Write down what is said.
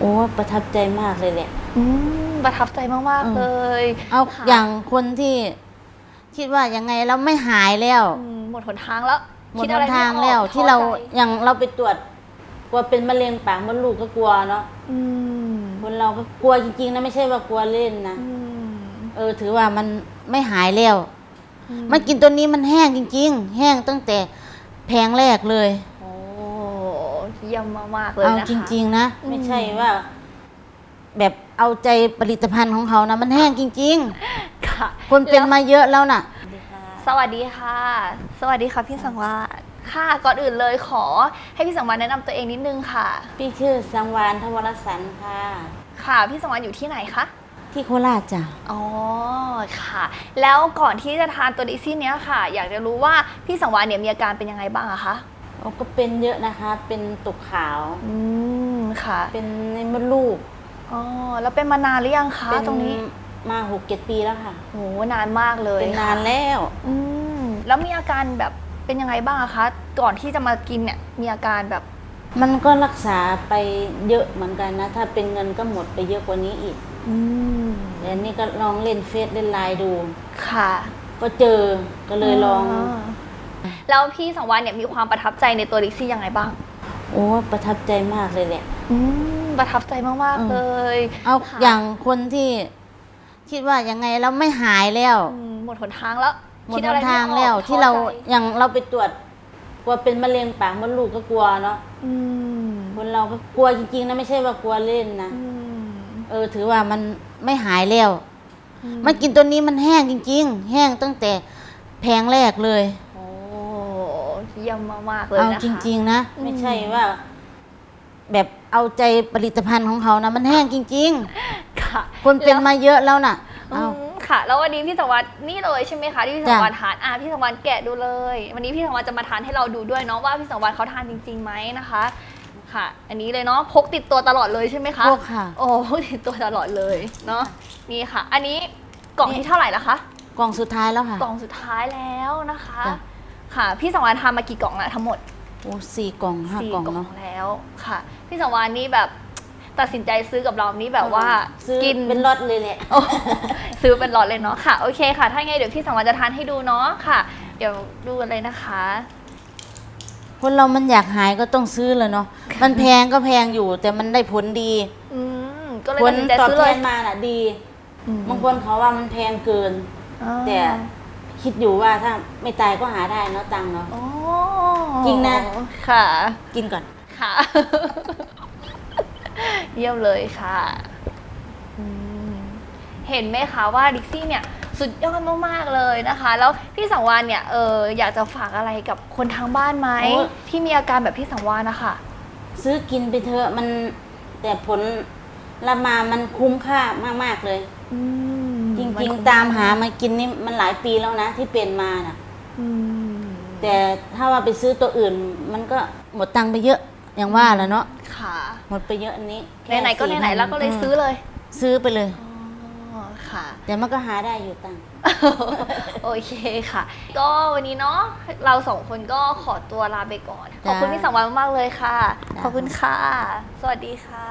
โอ้ประทับใจมากเลยแหละ อืมประทับใจมากอืม ๆเลยเอาค่ะอย่างคนที่ คิดว่ายังไงเราไม่หายแล้ว อืมหมดหนทางแล้วหมดคิหอะไรนทางไม่ออกแล้วท้อที่เราใจอย่างเราไปตรวจกลัวเป็นมะเร็งปากมดลูกก็กลัวเนาะอืมคนเราก็กลัวจริงๆนะไม่ใช่ว่ากลัวเล่นนะอืมเออ ถือว่ามันไม่หายแล้วอืมันกินตัวนี้มันแห้งจริง ๆ แห้งตั้งแต่แพงแรกเลยโอ้เยี่ยมมากๆเลยเอานะคะ จริง ๆ นะ อืม ไม่ใช่ว่า แบบเอาใจผลิตภัณฑ์ของเขานะ มันแห้งจริง ค่ะๆ คนเป็นแล้วมาเยอะแล้วน่ะ สวัสดีค่ะ สวัสดีค่ะพี่สังวาสค่ะก่อนอื่นเลยขอ ให้พี่สังวาสแนะนำตัวเองนิดนึงค่ะ พี่ชื่อสังวานทวรสันค่ะ ค่ะ พี่สังวาสอยู่ที่ไหนคะที่โคราชจ้ะอ๋อค่ะ แล้วก่อนที่จะทานตัวดิซี่เนี้ยค่ะ อยากจะรู้ว่าพี่สังวานเนี่ยมีอาการเป็นยังไงบ้างอะคะ โอ้ก็เป็นเยอะนะคะ เป็นตุกขาว อืมค่ะ เป็นในมดลูกอ๋อ แล้วเป็นมานานหรือยังคะเป็นตรงนี้ มาหกเจ็ดปีแล้วค่ะโหนานมากเลยเป็นนานค่ะแล้ว อืมแล้วมีอาการแบบเป็นยังไงบ้างอะคะ ก่อนที่จะมากินเนี่ย มีอาการแบบ มันก็รักษาไปเยอะเหมือนกันนะ ถ้าเป็นเงินก็หมดไปเยอะกว่านี้อีก อืมแต่อันนี่ก็ลองเล่นเฟซเล่นไลน์ดู ค่ะ ก็เจอ ก็เลยลอง แล้วพี่สังวานเนี่ยมีความประทับใจในตัวดิซี่ยังไงบ้าง โอ้ประทับใจมากเลยแหละอืมประทับใจมากอืมๆเลย เอาค่ะ อย่างคนที่ คิดว่ายังไงเราไม่หายแล้ว อืมหมดหนทางแล้วหมดคิหอะไรนทางไม่ออกแล้วท้อที่เราใจอย่างเราไปตรวจกลัวเป็นมะเร็งปากมดลูกก็กลัวเนาะอืมคนเราก็กลัวจริงๆนะไม่ใช่ว่ากลัวเล่นนะอืมเออ ถือว่ามันไม่หายแล้วอืมันกินตัวนี้มันแห้งจริง ๆ แห้งตั้งแต่แพงแรกเลยโอ้ เยี่ยมมากๆเลยเอานะคะจริง ๆ นะอืมไม่ใช่ว่า แบบเอาใจผลิตภัณฑ์ของเขานะ มันแห้งจริง ค่ะๆ คนเป็นมาเยอะแล้วน่ะอืเอามค่ะ แล้ววันนี้พี่สังวานนี่เลยใช่ไหมคะที่พี่สังวานจ้ะทานอะพี่สังวานแกะดูเลย วันนี้พี่สังวานจะมาทานให้เราดูด้วยเนาะว่าพี่สังวานเขาทานจริงๆไหมนะคะ ค่ะ อันนี้เลยเนาะพกติดตัวตลอดเลยใช่ไหมคะพวกค่ะ โอ้พกติดตัวตลอดเลยเนาะนี่ค่ะ อันนี้กล่องนี่ที่เท่าไหร่ละคะ กล่องสุดท้ายแล้วค่ะ กล่องสุดท้ายแล้วนะคะ จ้ะ ค่ะ พี่สังวานทานมากี่กล่องอะทั้งหมดโอ้สี่กล่องห้าสี่กล่องกล่องเนาะ แล้วค่ะ พี่สังวานนี่แบบตัดสินใจซื้อกับเรานี่แบบว่าซื้อกินเป็นล็อตเลยแหละ โอ้ซื้อเป็นหลอดเลยเนาะค่ะโอเคค่ะ ถ้าไงเดี๋ยวพี่สังวานจะทานให้ดูเนาะค่ะ เดี๋ยวดูกันเลยนะคะ คนเรามันอยากหายก็ต้องซื้อเลยเนาะ มันแพงก็แพงอยู่ แต่มันได้ผลดี อืมก็เลยผตัลดสินใจตอบซื้อแทเลยนมาน่ะดี อืมบางคนเขาว่ามันแพงเกินอ่าแต่ คิดอยู่ว่าถ้าไม่ตายก็หาได้เนาะตังค์เนาะโอ้จริงนะ ค่ะ กินก่อน ค่ะ เยี่ยมเลยค่ะอืมเห็นไหมคะว่าดิกซี่เนี่ยสุดยอดมากๆเลยนะคะ แล้วพี่สังวานเนี่ยเอออยากจะฝากอะไรกับคนทางบ้านไหมโอ้ ที่มีอาการแบบพี่สังวานนะคะซื้อกินไปเถอะมันแต่ผลละมามันคุ้มค่ามากๆเลย อืม จนริงคุ้ๆตามหามากินนี่มันหลายปีแล้วนะที่เป็นมาน่ะ อืมแต่ถ้าว่าไปซื้อตัวอื่น มันก็หมดตังค์ไปเยอะอย่างว่าแหล้วเนาะค่ะหมดไปเยอะอันนี้แค่ไหนๆก็ไหนๆ4,000แล้วก็เลยซื้อเลยซื้อไปเลย อ๋อค่ะ แต่มันก็หาได้อยู่ตังค์โอเคค่ะ ก็วันนี้เนาะเราสองคนก็ขอตัวลาไปก่อน ขอบคุณพี่สังวานมากๆเลยค่ะจ้ะขอบคุณค่ะ สวัสดีค่ะ